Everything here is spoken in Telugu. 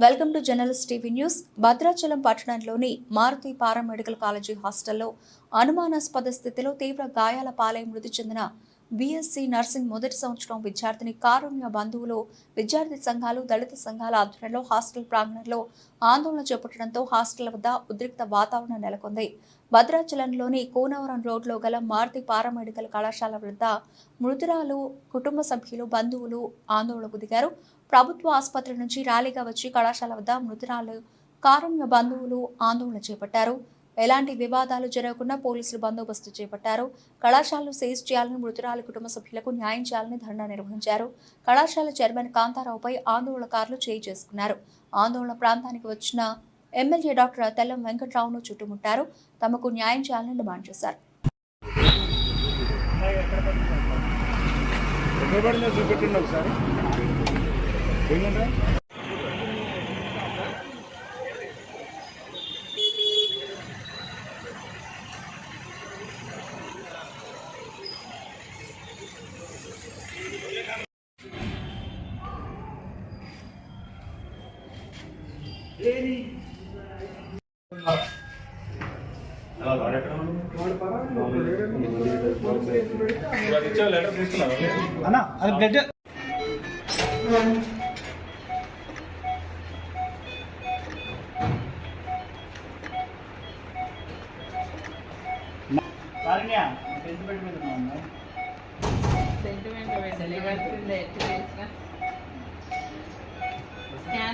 Welcome to journalist TV news. Bhadrachalam పట్టణంలోని మారుతి పారామెడికల్ కాలేజీ హాస్టల్లో అనుమానాస్పద స్థితిలో తీవ్ర గాయాల పాలై మృతి చెందిన బీఎస్సీ నర్సింగ్ మొదటి సంవత్సరం విద్యార్థిని కారుణ్య బంధువులు విద్యార్థి సంఘాలు దళిత సంఘాల ఆధ్వర్యంలో హాస్టల్ ప్రాంగణంలో ఆందోళన చేపట్టడంతో హాస్టల్ వద్ద ఉద్రిక్త వాతావరణం నెలకొంది. భద్రాచలంలోని కోనవరం రోడ్లో గల మారుతి పారామెడికల్ కళాశాల వద్ద మృతురాలు కుటుంబ సభ్యులు బంధువులు ఆందోళనకు దిగారు. ప్రభుత్వ ఆసుపత్రి నుంచి ర్యాలీగా వచ్చి కళాశాల వద్ద మృతురాలు కారుణ్య బంధువులు ఆందోళన చేపట్టారు. ఎలాంటి వివాదాలు జరగకుండా పోలీసులు బందోబస్తు చేపట్టారు. కళాశాలను సీజ్ చేయాలని మృతురాలి కుటుంబ సభ్యులకు న్యాయం చేయాలని ధర్నా నిర్వహించారు. కళాశాల చైర్మన్ కాంతారావుపై ఆందోళనకారులు చేయి చేసుకున్నారు. ఆందోళన ప్రాంతానికి వచ్చిన ఎమ్మెల్యే డాక్టర్ తెల్లం వెంకట్రావును చుట్టుముట్టారు. తమకు న్యాయం చేయాలని డిమాండ్ చేశారు. ఎక్కడ పడిందో చూపెట్టండి ఒకసారి. ఏంటంటే అన్న అది బ్లడ్ కారణ్య మీద సెంటిమెంట్ పెట్టలే